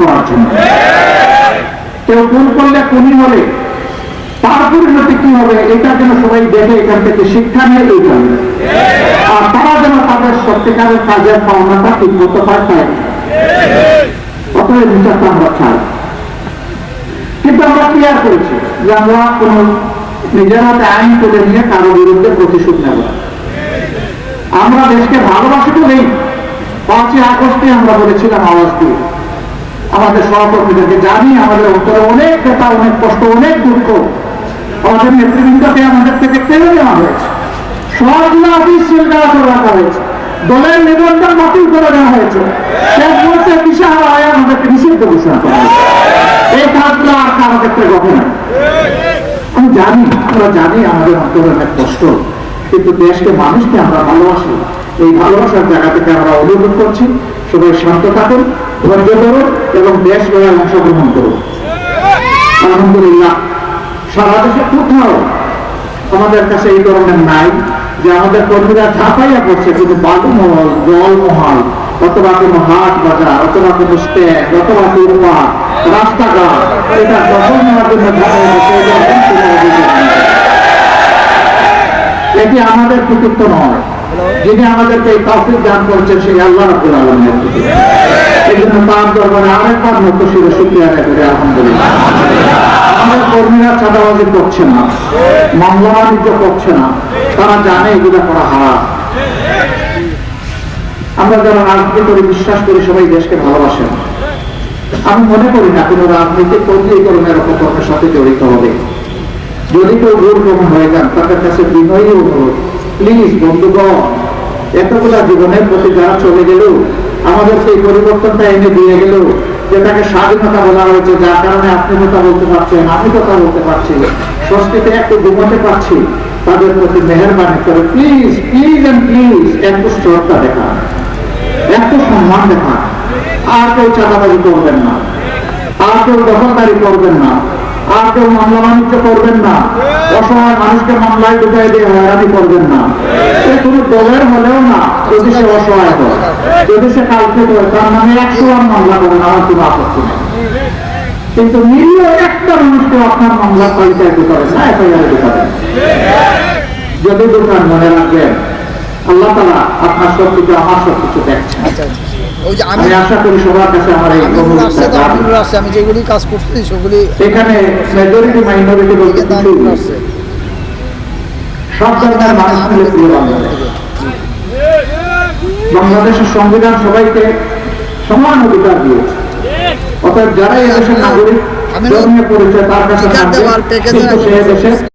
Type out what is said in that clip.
করার জন্য। কেউ খুন করলে খুনি হলে তার পরিণতি কি হবে, এটা যেন সবাই দেখে এখান থেকে শিক্ষা নিয়ে, এই যাবে আর তারা যেন তাদের সত্যিকারের কাজের পাওনাটা ঠিক মতো পায় অতএব বিচারটা আমরা চাই। কিন্তু আমরা ক্লিয়ার করেছি? যে আমরা কোন নিজের হাতে আইন তুলে নিয়ে কারও বিরুদ্ধে প্রতিশোধ নেব। আমরা দেশকে ভালোবাসি বলেই পাঁচই আগস্টে আমরা বলেছিলাম আওয়াজ দিয়ে। আমাদের সহকর্মীদেরকে জানি, আমাদের অন্তরে অনেক ব্যথা, অনেক কষ্ট, অনেক দুঃখ। আমাদের নেতৃবৃন্দকে, আমাদের থেকে কেড়ে নেওয়া হয়েছে। সবগুলো হয়েছে। দলের নিবন্ধন বাতিল করে দেওয়া হয়েছে। শেষ মুহূর্তে আমাদেরকে নিষিদ্ধ ঘোষণা করা হয়েছে। এই কাজগুলো আর কারও ক্ষেত্রে না। আমি জানি আমরা জানি আমাদের অন্তরে অনেক কষ্ট। কিন্তু দেশকে মানুষকে আমরা ভালোবাসি। এই ভালোবাসার জায়গা থেকে আমরা অনুরোধ করছি। সবাই শান্ত থাকুন, ধৈর্য ধরুন এবং দেশ গড়ায় অংশগ্রহণ করুন আলহামদুলিল্লাহ, সারা দেশে কোথাও আমাদের কাছে এই ধরনের নাই যে আমাদের কর্মীরা ঝাঁপাইয়া পড়ছে কিন্তু বালুমহল, জলমহল, অথবা কোনো হাট বাজার, অথবা কোনো স্ট্যান্ড অথবা ফুটপাথ রাস্তাঘাট, এটা দখল নেওয়ার জন্য ঝাঁপাইয়া কোনো। এটি আমাদের কৃতিত্ব নয় যিনি আমাদেরকে এই তৌফিক দান করছেন, সেই আল্লাহ রাব্বুল আলামিনের কৃতিত্ব এই জন্য তার দরবারে আরেকবার মতো শিরে শুক্রিয়া আদায় করে, আলহামদুলিল্লাহ। আমাদের কর্মীরা চাঁদাবাজি করছে না, মামলা বাণিজ্য করছে না, তারা জানে এগুলো করা হারাম। আমরা যারা রাজনীতি করে, বিশ্বাস করি, সবাই দেশকে ভালোবাসেন আমি মনে করি না কোনো রাজনীতি পঞ্জীকরণের অপকর্মের সাথে জড়িত হবে। যদি কেউ ভুল হয়ে যান, তাদের কাছে বিনয়ী অনুরোধ, প্লিজ বন্ধুগণ এতগুলা জীবনের প্রতি যারা চলে গেল আমাদেরকে এই পরিবর্তনটা এনে দিয়ে গেল যে তাকে স্বাধীনতা বলা হয়েছে, যার কারণে আপনি কথা বলতে পারছেন, আমি কথা বলতে পারছি। সংস্কৃতি একটু ঘুমাতে পারছি, তাদের প্রতি মেহরবানি করে প্লিজ প্লিজ এন্ড প্লিজ একটু শ্রদ্ধা দেখা একটু সম্মান দেখা আর কেউ চাঁদাবাজি করবেন না, আর কেউ দখলদারি করবেন না। আর কেউ মামলা বাণিজ্য করবেন না। অসহায় মানুষকে মামলায় ঢুকাই দিয়ে হয়রানি করবেন না। সে কোনো দলের হলেও না, যদি সে অসহায় হয়। যদি সে কালকে হয়, তার নামে একশো বার মামলা করেন, আমার কোনো আপত্তি নেই। কিন্তু নিরীহ একটা মানুষকে আপনার মামলার তালিকায় ঢুকাবেন না, এফআইআরে ঢুকাবেন। যদি ঢুকান মনে রাখবেন, আল্লাহ তালা আপনার সব কিছু আমার সব কিছু দেখছেন। আচ্ছা আচ্ছা। ওই যে আমি আশা করি সবার কাছে আমার এই আসছে আমি যেগুলি কাজ করছি সেগুলি এখানে মেজরিটি মাইনরিটি বলতে আসছে। সব মানুষ মিলে প্রিয় বাংলাদেশ। বাংলাদেশের সংবিধান সবাইকে সমান অধিকার দিয়েছে। অতএব যারা এই দেশের নাগরিক ধর্মীয় পরিচয় তার কাছে